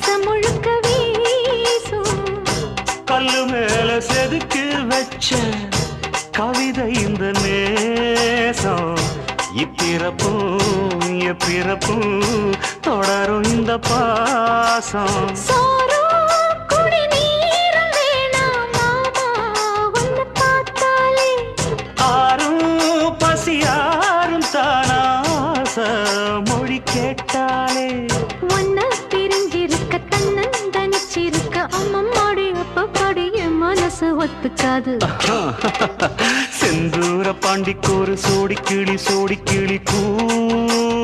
தேசம் முழுக்க வீசும். கல்லு மேல செதுக்கு வச்ச கவிதை இந்த நேசம். இப்பிறப்பும் எப்பிறப்பும் தொடரும் இந்த பாசம். மொழி கேட்டாலே. தன்னந்தனிச்சிருக்க, அம்மம்மாடி, அப்பப்பாடி, என் மனசு ஒத்துக்காது. செந்தூர பாண்டிக்கு ஒரு சோடி கிளி சோடி கிளி கூ.